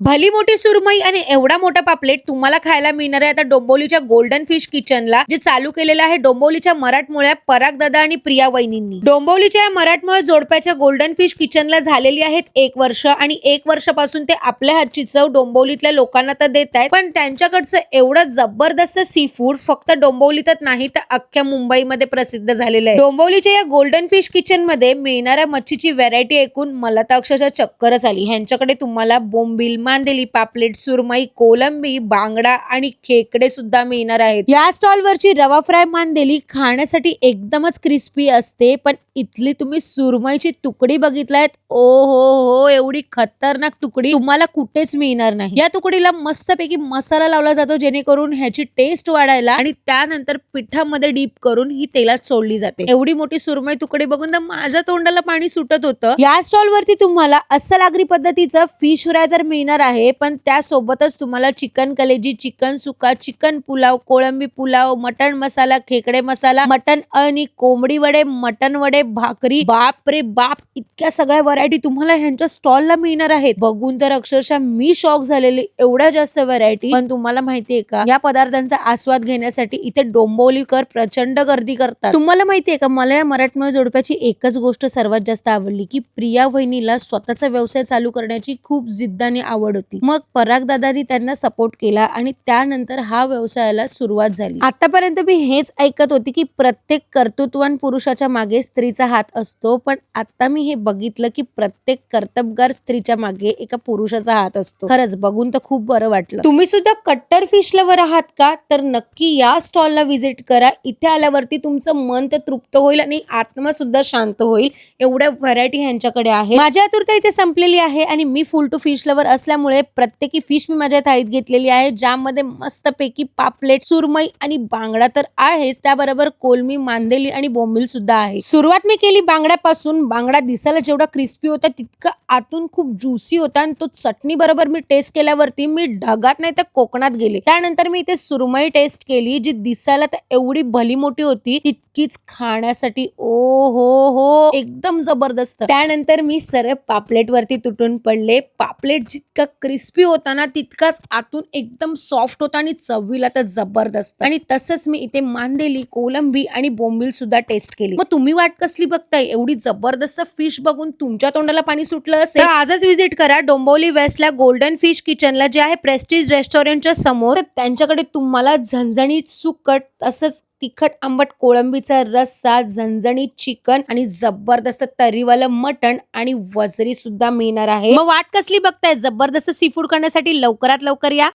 भली मोठी सुरमई आणि एवढा मोठा पापलेट तुम्हाला खायला मिळणार आहे. आता डोंबोलीच्या गोल्डन फिश किचनला जे चालू केलेलं आहे डोंबोलीच्या मराठमोळ्या पराग दादा आणि प्रिया वहिनींनी. डोंबोलीच्या या मराठमोळ्या जोडप्याच्या गोल्डन फिश किचनला झालेली आहेत एक वर्ष आणि एक वर्षापासून ते आपल्या हातची चव डोंबोलीतल्या लोकांना तर देत आहेत. पण त्यांच्याकडचं एवढं जबरदस्त सी फूड फक्त डोंबोलीतच नाही तर अख्ख्या मुंबईमध्ये प्रसिद्ध झालेलं आहे. डोंबोलीच्या या गोल्डन फिश किचनमध्ये मिळणाऱ्या मच्छीची व्हरायटी ऐकून मला तर अक्षरशः चक्करच आली. ह्यांच्याकडे तुम्हाला बोंबिल मांदेली पापलेट सुरमई कोलंबी बांगडा आणि खेकडे सुद्धा मिळणार आहेत. या स्टॉल वरची रवा फ्राय मांदेली खाण्यासाठी एकदमच क्रिस्पी असते पण इथली तुम्ही सुरमईची तुकडी बघितलायत ओ हो हो एवढी खतरनाक तुकडी तुम्हाला कुठेच मिळणार नाही. या तुकडीला मस्तपैकी मसाला लावला जातो जेणेकरून ह्याची टेस्ट वाढायला आणि त्यानंतर पिठामध्ये डीप करून ही तेलात सोडली जाते. एवढी मोठी सुरमई तुकडी बघून तर माझ्या तोंडाला पाणी सुटत होतं. या स्टॉल वरती तुम्हाला अस्सल आगरी पद्धतीचं फिश फ्राय तर मिळणार आहे पण त्यासोबतच तुम्हाला चिकन कलेजी चिकन सुका चिकन पुलाव कोळंबी पुलाव मटण मसाला खेकडे मसाला मटण आणि कोंबडी वडे मटण वडे भाकरी बाप रे बाप इतक्या सगळ्या व्हरायटी तुम्हाला ह्यांच्या स्टॉलला मिळणार आहेत. बघून तर अक्षरशः मी शॉक झालेली एवढ्या जास्त व्हरायटी पण तुम्हाला माहितीये का या पदार्थांचा आस्वाद घेण्यासाठी इथे डोंबवलीकर प्रचंड गर्दी करतात. तुम्हाला माहितीये का मला या मराठमोळ्या जोडप्याची एकच गोष्ट सर्वात जास्त आवडली की प्रिया वहिनीला स्वतःचा व्यवसाय चालू करण्याची खूप जिद्दाने आवड आवड होती. मग पराग दादानी त्यांना सपोर्ट केला आणि त्यानंतर हा व्यवसायाला सुरुवात झाली. आतापर्यंत मी हेच ऐकत होती की प्रत्येक कर्तृत्वान पुरुषाच्या मागे स्त्रीचा हात असतो पण आता मी हे बघितलं की प्रत्येक कर्तबगार स्त्रीच्या मागे एका पुरुषाचा हात असतो. खरंच बघून तर खूप बरं वाटलं. तुम्ही सुद्धा कट्टर फिश लवर आहात का? तर नक्की या स्टॉलला व्हिजिट करा. इथे आल्यावरती तुमचं मन तर तृप्त होईल आणि आत्मा सुद्धा शांत होईल. एवढ्या व्हरायटी ह्यांच्याकडे आहे. माझी आतुरता इथे संपलेली आहे आणि मी फुल टू फिश लवर असल्यामुळे प्रत्येकी फिश मी माझ्या थाळीत घेतलेली आहे ज्यामध्ये मस्तपैकी पापलेट सुरमई आणि बांगडा तर आहेच. त्याबरोबर कोलमी मांदेली आणि बोंबील सुद्धा आहे. सुरुवात मी केली बांगड्यापासून. बांगडा दिसायला जेवढा क्रिस्पी होता तितका आतून खूप ज्युसी होता आणि तो चटणी बरोबर मी टेस्ट केल्यावरती मी ढगात नाही तर कोकणात गेले. त्यानंतर मी इथे सुरमई टेस्ट केली जी दिसायला तर एवढी भली मोठी होती तितकीच खाण्यासाठी ओ हो हो एकदम जबरदस्त. त्यानंतर मी सरळ पापलेट वरती तुटून पडले. पापलेट जितका क्रिस्पी होता ना तितकाच आतून एकदम सॉफ्ट होता आणि चवीला तर जबरदस्त. आणि तसंच मी इथे मांदेली कोलंबी आणि बोंबील सुद्धा टेस्ट केली. मग तुम्ही वाट कसली बघताय? एवढी जबरदस्त फिश बघून तुमच्या तोंडाला पाणी सुटलं असेल. आजच व्हिजिट करा डोंबवली वेस्टला गोल्डन फिश किचनला जे आहे प्रेस्टीज रेस्टॉरंटच्या समोर. त्यांच्याकडे तुम्हाला झणझणीत सुकट तसंच तिखट आंबट कोळंबीचा रस्सा झणझणीत चिकन आणि जबरदस्त तरीवालं मटण आणि वजरी सुद्धा मिळणार आहे. मग वाट कसली बघताय? जबरदस्त सी फूड करण्यासाठी लवकरात लवकर या.